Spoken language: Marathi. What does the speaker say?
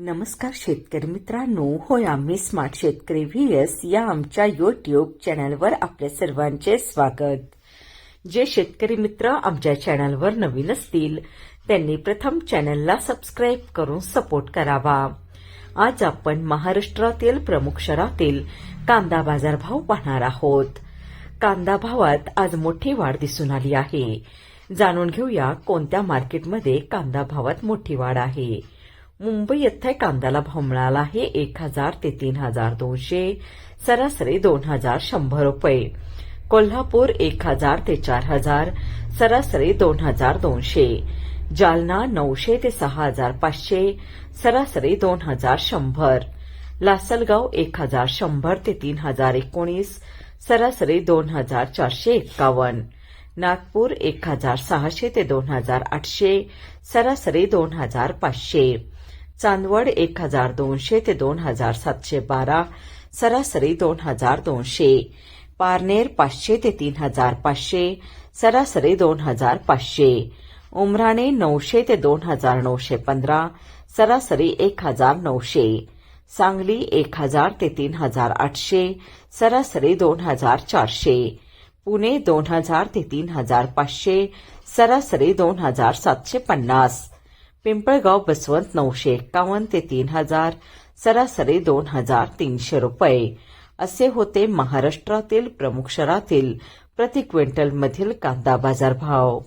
नमस्कार शेतकरी मित्रांनो होय आम्ही स्मार्ट शेतकरी व्ही एस या आमच्या युट्यूब चॅनलवर आपल्या सर्वांचे स्वागत. जे शेतकरी मित्र आमच्या चॅनलवर नवीन असतील त्यांनी प्रथम चॅनलला सबस्क्राईब करून सपोर्ट करावा. आज आपण महाराष्ट्रातील प्रमुख शहरातील कांदा बाजारभाव पाहणार आहोत. कांदा भावात आज मोठी वाढ दिसून आली आहे. जाणून घेऊया कोणत्या मार्केटमध्ये कांदा भावात मोठी वाढ आहे. मुंबई येथे कांद्याला भाव मिळाला आहे एक हज़ार ते तीन हज़ार दोनशे, सरासरी दोन हज़ार शंभर रुपये. कोल्हापूर एक हज़ार ते चार हज़ार, सरासरी दोन हज़ार दोनशे. जालना नऊशे ते सहा हज़ार पाचशे, सरासरी दोन हज़ार शंभर. लासलगाव एक हज़ार शंभर ते तीन हज़ार एकोणीस, सरासरी दोन हज़ार चारशे एक्कावन्न नागपूर एक हज़ार सहाशे ते दोन हज़ार आठशे, सरासरी दोन हज़ार पाचशे. चांदवड एक हजार दोनशे ते दोन हजार सातशे बारा सरासरी दोन हजार दोनशे पारनेर पाचशे ते तीन हजार पाचशे सरासरी दोन हजार पाचशे उमराणे नऊशे ते दोन हजार नऊशे पंधरा सरासरी एक हजार नऊशे सांगली एक हजार ते तीन हजार आठशे सरासरी दोन हजार चारशे पुणे दोन हजार ते तीन हजार पाचशे सरासरी दोन हजार सातशे पन्नास पिंपळगाव बसवंत नऊशे एक्कावन्न ते तीन हजार सरासरी दोन हजार तीनशे रुपये. असे होते महाराष्ट्रातील प्रमुख शहरातील प्रति क्विंटलमधील कांदा बाजार भाव